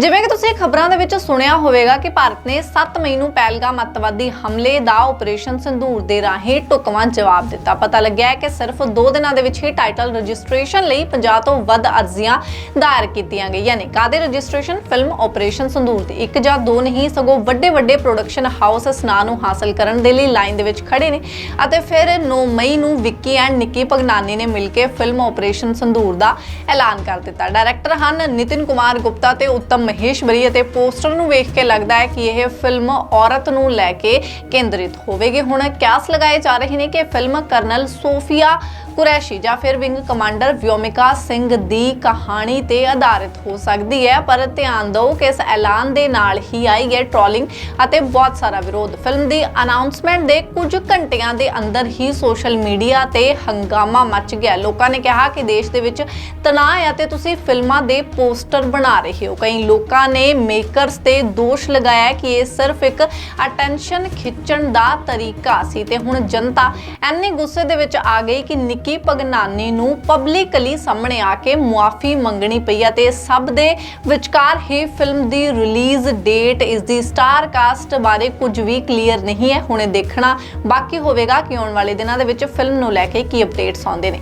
ਜਿਵੇਂ ਕਿ ਤੁਸੀਂ ਖਬਰਾਂ ਦੇ ਵਿੱਚ ਸੁਣਿਆ ਹੋਵੇਗਾ ਕਿ ਭਾਰਤ ਨੇ 7 ਮਈ ਨੂੰ ਪਹਿਲਗਾਮ ਅੱਤਵਾਦੀ ਹਮਲੇ ਦਾ ਆਪਰੇਸ਼ਨ ਸੰਧੂਰ ਦੇ ਰਾਹੀਂ ਢੁਕਵਾਂ ਜਵਾਬ ਦਿੱਤਾ। ਪਤਾ ਲੱਗਿਆ ਹੈ ਕਿ ਸਿਰਫ 2 ਦਿਨਾਂ ਦੇ ਵਿੱਚ ਹੀ ਟਾਈਟਲ ਰਜਿਸਟ੍ਰੇਸ਼ਨ ਲਈ 50 ਤੋਂ ਵੱਧ ਅਰਜ਼ੀਆਂ ਦਾਇਰ ਕੀਤੀਆਂ ਗਈਆਂ ਨੇ। ਕਾਦੇ ਰਜਿਸਟ੍ਰੇਸ਼ਨ? ਫਿਲਮ ਆਪਰੇਸ਼ਨ ਸੰਧੂਰ ਦੀ। ਇੱਕ ਜਾਂ ਦੋ ਨਹੀਂ, ਸਗੋਂ ਵੱਡੇ ਵੱਡੇ ਪ੍ਰੋਡਕਸ਼ਨ ਹਾਊਸ ਇਸ ਨਾਂ ਨੂੰ ਹਾਸਲ ਕਰਨ ਦੇ ਲਈ ਲਾਈਨ ਦੇ ਵਿੱਚ ਖੜੇ ਨੇ। ਅਤੇ ਫਿਰ 9 ਮਈ ਨੂੰ ਵਿੱਕੀ ਐਂਡ ਨਿੱਕੀ ਭਗਨਾਨੀ ਨੇ ਮਿਲ ਕੇ ਫਿਲਮ ਆਪਰੇਸ਼ਨ ਸੰਧੂਰ ਦਾ ਐਲਾਨ ਕਰ ਦਿੱਤਾ। ਡਾਇਰੈਕਟਰ ਹਨ ਨਿਤਿਨ ਕੁਮਾਰ ਗੁਪਤਾ ਤੇ ਉੱਤਮ ਮਹੇਸ਼ਵਰੀ ਅਤੇ ਪੋਸਟਰ ਨੂੰ ਵੇਖ ਕੇ ਲੱਗਦਾ ਹੈ ਕਿ ਇਹ ਫਿਲਮ ਔਰਤ ਨੂੰ ਲੈ ਕੇ ਕੇਂਦਰਿਤ ਹੋਵੇਗੀ। ਹੁਣ ਕਿਆਸ ਲਗਾਏ ਜਾ ਰਹੇ ਨੇ ਕਿ ਫਿਲਮ ਕਰਨਲ ਸੋਫੀਆ ਕੁਰੈਸ਼ੀ ਜਾਂ ਫਿਰ ਵਿੰਗ ਕਮਾਂਡਰ ਵਿਓਮਿਕਾ ਸਿੰਘ ਦੀ ਕਹਾਣੀ ਤੇ ਆਧਾਰਿਤ ਹੋ ਸਕਦੀ ਹੈ, ਪਰ ਧਿਆਨ ਦਿਓ ਕਿ ਇਸ ਐਲਾਨ ਦੇ ਨਾਲ ਹੀ ਆਈ ਹੈ ਟ੍ਰੋਲਿੰਗ ਅਤੇ ਬਹੁਤ ਸਾਰਾ ਵਿਰੋਧ। ਫਿਲਮ ਦੀ ਅਨਾਉਂਸਮੈਂਟ ਦੇ ਕੁਝ ਘੰਟਿਆਂ ਦੇ ਅੰਦਰ ਹੀ ਸੋਸ਼ਲ ਮੀਡੀਆ ਤੇ ਹੰਗਾਮਾ ਮਚ ਗਿਆ। ਲੋਕਾਂ ਨੇ ਕਿਹਾ ਕਿ ਦੇਸ਼ ਦੇ ਵਿੱਚ ਤਣਾਅ ਹੈ ਅਤੇ ਤੁਸੀਂ ਫਿਲਮਾਂ ਦੇ ਪੋਸਟਰ ਬਣਾ ਰਹੇ ਹੋ। ਕਈ ਲੋਕਾਂ ਨੇ ਮੇਕਰਸ ਤੇ ਦੋਸ਼ ਲਗਾਇਆ ਕਿ ਇਹ ਸਿਰਫ ਇੱਕ ਅਟੈਂਸ਼ਨ ਖਿੱਚਣ ਦਾ ਤਰੀਕਾ ਸੀ ਤੇ ਹੁਣ ਜਨਤਾ ਐਨੇ ਗੁੱਸੇ ਦੇ ਵਿੱਚ ਆ ਗਈ ਕਿ ਕਿ ਭਗਨਾਨੀ ਨੂੰ ਪਬਲਿਕਲੀ ਸਾਹਮਣੇ ਆ ਕੇ ਮੁਆਫੀ ਮੰਗਣੀ ਪਈ ਅਤੇ ਇਸ ਸਭ ਦੇ ਵਿਚਕਾਰ ਹੀ ਫਿਲਮ ਦੀ ਰਿਲੀਜ਼ ਡੇਟ ਇਸ ਦੀ ਸਟਾਰ ਕਾਸਟ ਬਾਰੇ ਕੁਝ ਵੀ ਕਲੀਅਰ ਨਹੀਂ ਹੈ, ਹੁਣੇ ਦੇਖਣਾ ਬਾਕੀ ਹੋਵੇਗਾ ਕਿ ਆਉਣ ਵਾਲੇ ਦਿਨਾਂ ਦੇ ਵਿੱਚ ਫਿਲਮ ਨੂੰ ਲੈ ਕੇ ਕੀ ਅਪਡੇਟਸ ਆਉਂਦੇ ਨੇ।